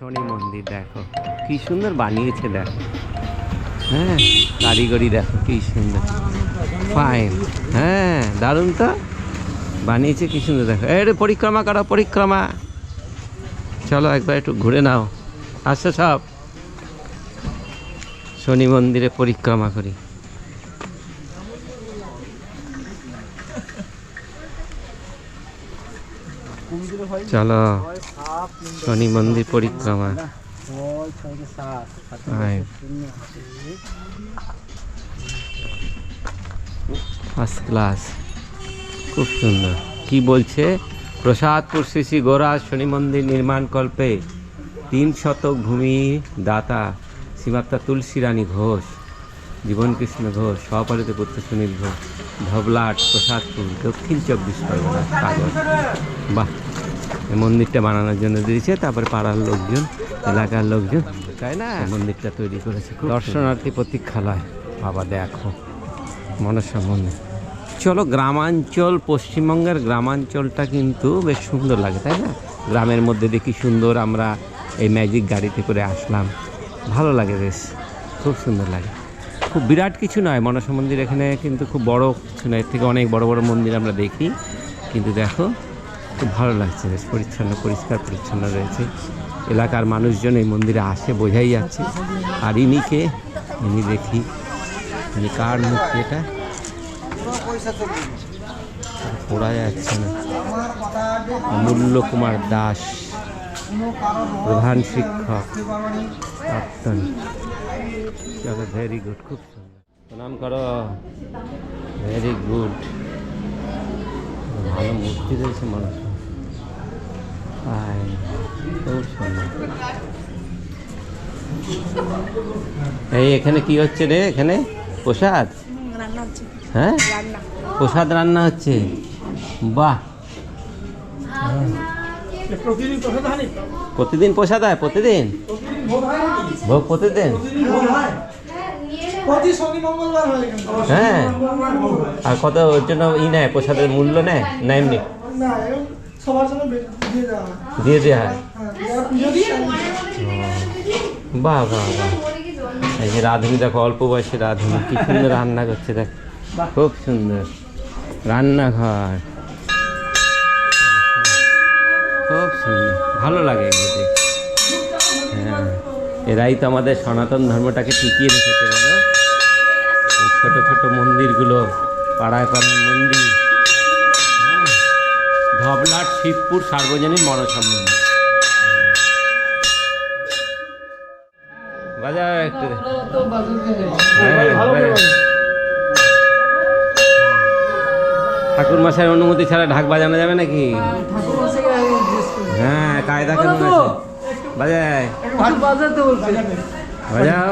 শনি মন্দির, দেখো। কি সুন্দর বানিয়েছে, দেখো। হ্যাঁ কারিগরি, দেখো, কি সুন্দর। ফাইন হ্যাঁ দারুণ তো। বানিয়েছে, কি সুন্দর, দেখো। এই পরিক্রমা করো, পরিক্রমা। চলো একবার একটু ঘুরে নাও। আসো সব। শনি মন্দিরে পরিক্রমা করি। চলো। শনি মন্দির পরিক্রমা। ফার্স্ট ক্লাস খুব সুন্দর। কি বলছে? প্রসাদপুর শ্রী শ্রী গোরাজ শনি মন্দির নির্মাণ কল্পে তিন শতক ভূমি দাতা শ্রীমাতা তুলসী রানী ঘোষ, জীবন কৃষ্ণ ঘোষ সহপালিত পুত্র সুনীল ঘোষ, ধবলাট, প্রসাদপুর, দক্ষিণ চব্বিশ পরগনা, কাগজ। বাহ! মন্দিরটা বানানোর জন্য দিয়েছে, তারপরে পাড়ার লোকজন, এলাকার লোকজন, তাই না? মন্দিরটা তৈরি করেছে দর্শনার্থী প্রতীক্ষালয়। বাবা, দেখো মনসা মন্দির চলো, গ্রামাঞ্চল, পশ্চিমবঙ্গের গ্রামাঞ্চলটা কিন্তু বেশ সুন্দর লাগে, তাই না? গ্রামের মধ্যে দেখি সুন্দর আমরা এই ম্যাজিক গাড়িতে করে আসলাম। ভালো লাগে বেশ, খুব সুন্দর লাগে। খুব বিরাট কিছু নয় মনসা মন্দির এখানে কিন্তু খুব বড় কিছু নয়। এর থেকে অনেক বড় বড় মন্দির আমরা দেখি। কিন্তু দেখো খুব ভালো লাগছে। বেশ পরিচ্ছন্ন, পরিষ্কার, পরিচ্ছন্ন রয়েছে। এলাকার মানুষজন এই মন্দিরে আসে, বোঝাই যাচ্ছে। আর ইনিকে ইনি দেখি। ইনি কার মূর্তি এটা? পড়া যাচ্ছে না। মূল্য কুমার দাস, প্রধান শিক্ষক, প্রাক্তন। ভেরি গুড খুব প্রণাম করো। ভেরি গুড ভালো মূর্তি রয়েছে মানুষ খুব সুন্দর এই এখানে কি হচ্ছে রে? এখানে প্রসাদ? হ্যাঁ? প্রসাদ রান্না হচ্ছে? বাহ। প্রতিদিন প্রসাদ হয় প্রতিদিন প্রসাদ হয়? প্রতিদিন? প্রতিদিন ভোগ হয় প্রতিদিন? হয়? আর কত ওর জন্য ই নেয়? প্রসাদের মূল্য নেয়? না এমনি সবার জন্য দিয়ে দেওয়া হয়। দিয়ে দেওয়া হয়? বাহ বাহ বাহ। এই যে রাঁধুনি দেখো অল্প বয়সে রাঁধুনি কি সুন্দর রান্না করছে দেখ। খুব সুন্দর। রান্নাঘর। খুব সুন্দর। ভালো লাগে এগুলোতে হ্যাঁ। এরাই তো আমাদের সনাতন ধর্মটাকে টিকিয়ে রেখেছে বলো। ছোট ছোট মন্দিরগুলো পাড়ায় পাড়ায় মন্দির। ধবলাট শিবপুর সার্বজনীন মনসা মন্দির বাজাও একটু হ্যাঁ। ঠাকুর মশাইয়ের অনুমতি ছাড়া ঢাক বাজানো যাবে নাকি? হ্যাঁ কায়দা কেমন আছে? বাজায়। বাজাও।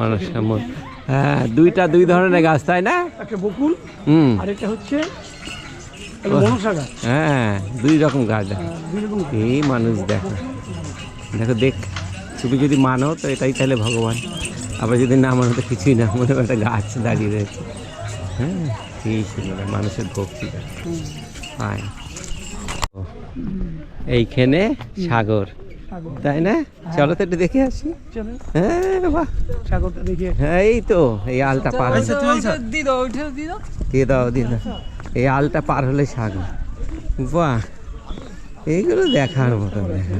মানুষ হ্যাঁ দুইটা দুই ধরনের গাছ তাই না? একটা বকুল হুম। আর একটা হচ্ছে হ্যাঁ দুই রকম গাছ দেখো। হ্যাঁ। এই মানুষ দেখো। দেখো দেখ তুমি যদি মানো তো এটাই তাহলে ভগবান। আবার যদি না মানো তো কিছুই না। মনে হয় একটা গাছ দাঁড়িয়ে রয়েছে। হ্যাঁ এই সুন্দর মানুষের ভক্তি দেখো। এইখানে সাগর। তাই না? চলো তো একটু দেখে আসি। হ্যাঁ বাহ। সাগরটা দেখে হ্যাঁ এই তো এই আলটা পার হলে। দিয়ে দাও দিয়ে দাও। এই আলটা পার হলে সাগর। বাহ। এইগুলো দেখার মতো দেখা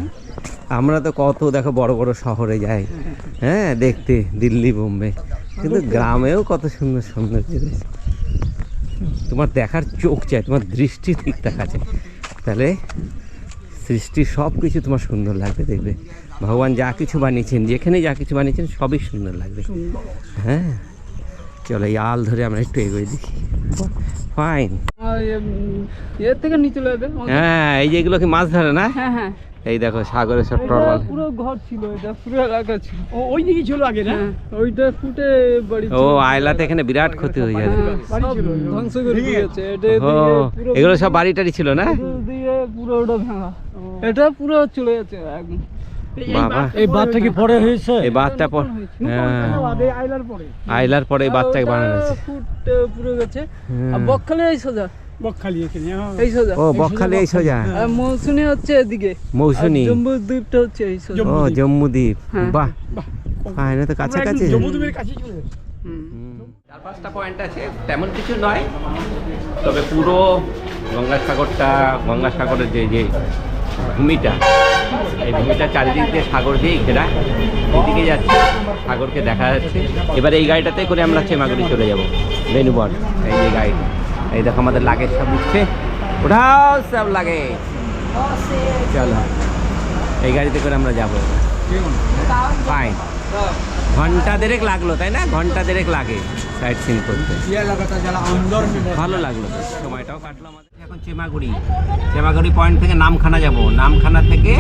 আমরা তো কত দেখো বড় বড় শহরে যাই। হ্যাঁ দেখতে দিল্লি বোম্বে। কিন্তু গ্রামেও কত সুন্দর সুন্দর জিনিস। তোমার দেখার চোখ চাই তোমার দৃষ্টি ঠিক থাকা চাই তাহলে সৃষ্টির সব কিছু তোমার সুন্দর লাগবে দেখবে। ভগবান যা কিছু বানিয়েছেন যেখানে যা কিছু বানিয়েছেন সবই সুন্দর লাগবে। হ্যাঁ। চলো এই আল ধরে আমরা একটু এগোই দেখি। ফাইন এর থেকে নিচে হ্যাঁ এই যে এগুলো কি মাছ ধরে না? হ্যাঁ হ্যাঁ। এই দেখো সাগরে সব এটা পুরো ঘর ছিল এটা পুরো এলাকা ছিল। ওই দিকে ছিল আগে না? ওইটা ফুটে বাড়ি ও আয়লাতে এখানে বিরাট ক্ষতি হয়ে যাবে হ্যাঁ, ধ্বংস করে দিয়েছে এটা পুরো এগুলো সব বাড়ি টাড়ি ছিল না? পুরো ওটা ভাঙা। এটা পুরো চলে যাচ্ছে একদম। বাবা। এই বাচ্চা কি পরে হয়েছে? এই বাচ্চা পর হ্যাঁ। আইলার পরে। আইলার পরে এই বাচ্চাকে বানানো হয়েছে। ফুট পুরো গেছে। আর হ্যাঁ। বকখালি এই সোজা। বকখালি এখানে এই সোজা। ও বকখালি এই সোজা। মৌসুমী হচ্ছে এদিকে। মৌসুমী। জম্বু দ্বীপটা হচ্ছে এই সোজা। ও হ্যাঁ। বাহ। ফাইন তো কাছাকাছি। জম্মুদ্বীপের কাছে চলে। চার পাঁচটা পয়েন্ট আছে, তেমন কিছু নয়। তবে পুরো গঙ্গাসাগরটা, গঙ্গাসাগরের যে যে ভূমিটা, এই ভূমিটা চারিদিক দিয়ে সাগর দিয়েই ঘেরা। এদিকে যাচ্ছে, সাগরকে দেখা যাচ্ছে। এবার এই গাড়িটাতে করে আমরা চেমাগুড়ি চলে যাব। বেনুবন এই যে গাড়ি। এই দেখো আমাদের লাগেজ সব উঠছে। ওঠাও সব লাগে চলো, এই গাড়িতে করে আমরা যাব। ফাইন ঘণ্টা দেড়েক লাগল, তাই না? ঘণ্টা দেড়েক লাগে সাইট সিন করতে। ভালো লাগল সময়টাও কাটলো আমাদের। এখন চেমাগুড়ি। চেমাগুড়ি পয়েন্ট থেকে নামখানা যাব। নামখানা থেকে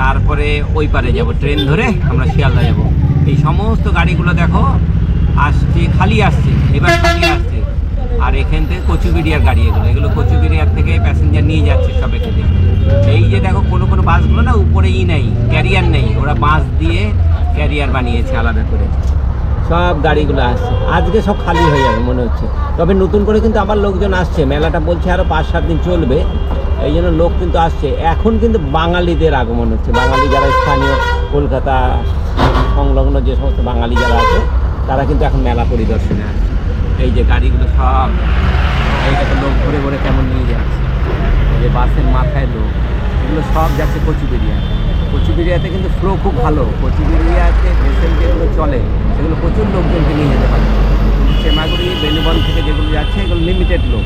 তারপরে ওই পারে যাব, ট্রেন ধরে আমরা শিয়ালদা যাব। এই সমস্ত গাড়িগুলো দেখো, আসছে, খালি আসছে। এবার খালি আসছে আর এখান থেকে কচুবিড়িয়ার গাড়ি এগুলো। এগুলো কচুবিড়িয়ার থেকে প্যাসেঞ্জার নিয়ে যাচ্ছে সব এখানে এই যে দেখো, কোনো কোনো বাসগুলো না উপরে ই নেই ক্যারিয়ার নেই। ওরা বাস দিয়ে ক্যারিয়ার বানিয়েছে আলাদা করে। সব গাড়িগুলো আসছে আজকে সব খালি হয়ে যাবে মনে হচ্ছে। তবে নতুন করে কিন্তু আবার লোকজন আসছে। মেলাটা বলছে আরও পাঁচ, সাত দিন চলবে। এই জন্য লোক কিন্তু আসছে। এখন কিন্তু বাঙালিদের আগমন হচ্ছে। বাঙালি যারা স্থানীয়, কলকাতা সংলগ্ন যে সমস্ত বাঙালি যারা আছে, তারা কিন্তু এখন মেলা পরিদর্শনে আসছে। এই যে গাড়িগুলো সব এই দেখো লোক ভরে ঘুরে কেমন নিয়ে যাচ্ছে। এই যে বাসের মাথায় লোক, এগুলো সব যাচ্ছে কচুবেরিয়া কচুবেরিয়াতে কিন্তু ফ্লো খুব ভালো। কচুবেরিয়াতে ভেসেল যেগুলো চলে, সেগুলো প্রচুর লোকজনকে নিয়ে যেতে পারে। কিন্তু চেমাগুড়ি বেনুবন থেকে যেগুলো যাচ্ছে, এগুলো লিমিটেড লোক।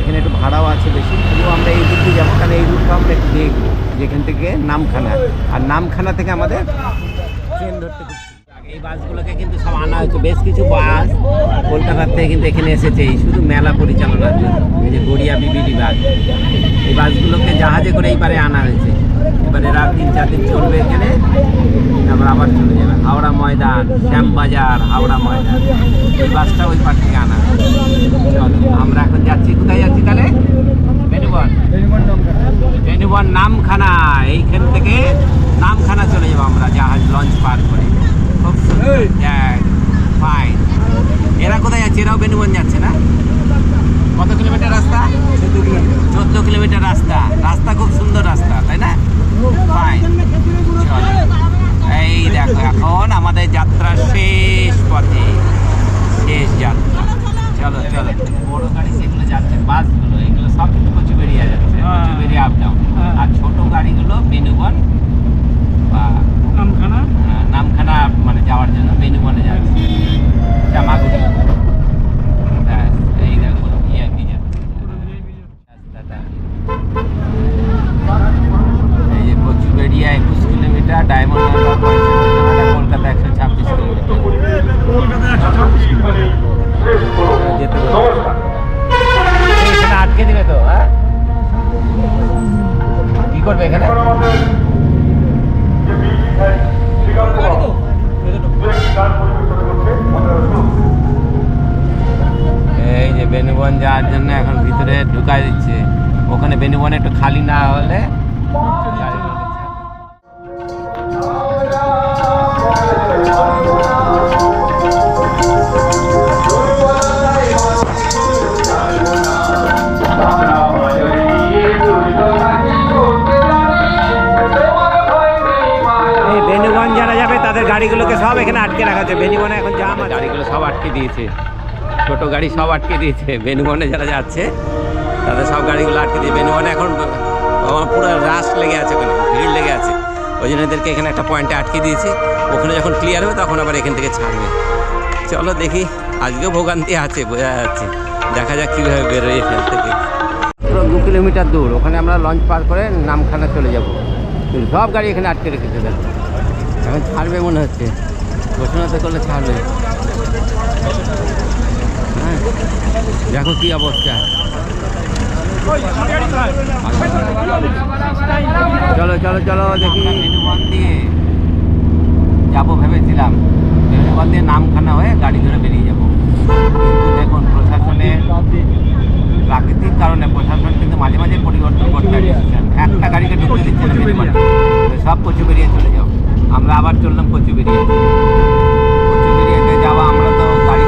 এখানে একটু ভাড়াও আছে বেশি। তবুও আমরা এই দিক দিয়ে যাব, কারণ এই রুটটা আমরা একটু দেখব, যেখান থেকে নামখানা। আর নামখানা থেকে আমাদের ট্রেন ধরতে খুব। এই বাসগুলোকে কিন্তু সব আনা হয়েছে। বেশ কিছু বাস কলকাতার থেকে কিন্তু এখানে এসেছে এই শুধু মেলা পরিচালনার জন্য, এই যে গড়িয়া বিবিডি বাস। এই বাসগুলোকে জাহাজে করে এইবারে আনা হয়েছে। এবারে রাত তিন, চার দিন চলবে এখানে, তারপর আবার চলে যাবে। হাওড়া ময়দান, শ্যামবাজার, হাওড়া ময়দান। এই বাসটা ওই পাশ থেকে আনা চলো, আমরা এখন যাচ্ছি। কোথায় যাচ্ছি তাহলে? বেনুবন বেনুবন নামখানা। এইখান থেকে নামখানা চলে যাব আমরা, জাহাজ লঞ্চ পার করে। খুব সুন্দর ফাইন এরা কোথায় যাচ্ছে? এরাও বেনুবন যাচ্ছে না? কত কিলোমিটার রাস্তা? চোদ্দ কিলোমিটার রাস্তা। রাস্তা খুব সুন্দর। বেনুবন একটু খালি না হলে গাড়িগুলোকে সব এখানে আটকে এখন আছে। গাড়িগুলো সব আটকে দিয়েছে। ছোট গাড়ি সব আটকে দিয়েছে। বেনুবনে যারা যাচ্ছে তাদের সব গাড়িগুলো আটকে দিয়ে মানে এখন আমার পুরো রাশ লেগে আছে ওখানে, ভিড় লেগে আছে। ওই জন্য এদেরকে এখানে একটা পয়েন্টে আটকে দিয়েছি। ওখানে যখন ক্লিয়ার হবে তখন আবার এখান থেকে ছাড়বে। চলো দেখি, আজকেও ভোগান্তি আছে, বোঝা যাচ্ছে। দেখা যাক কীভাবে বেরোয় এখান থেকে। পুরো দু কিলোমিটার দূর, ওখানে আমরা লঞ্চ পার করে নামখানা চলে যাব। সব গাড়ি এখানে আটকে রেখেছে দেখো। এখন ছাড়বে মনে হচ্ছে। ঘোষণা তো করলে ছাড়বে। হ্যাঁ দেখো কী অবস্থা। চলো চলো চলো, দেখি। যাব ভেবেছিলাম। বেনুবন দিয়ে নামখানা হয়ে গাড়ি ধরে বেরিয়ে যাব। দেখুন, প্রশাসনে প্রাকৃতিক কারণে প্রশাসন কিন্তু মাঝে মাঝে পরিবর্তন করতে একটা গাড়িকে ঢুকতে দিচ্ছে না সব কচু বেরিয়ে চলে যাও। আমরা আবার চললাম কচু বেরিয়ে। কচু বেরিয়েতে যাওয়া আমরা তো গাড়ি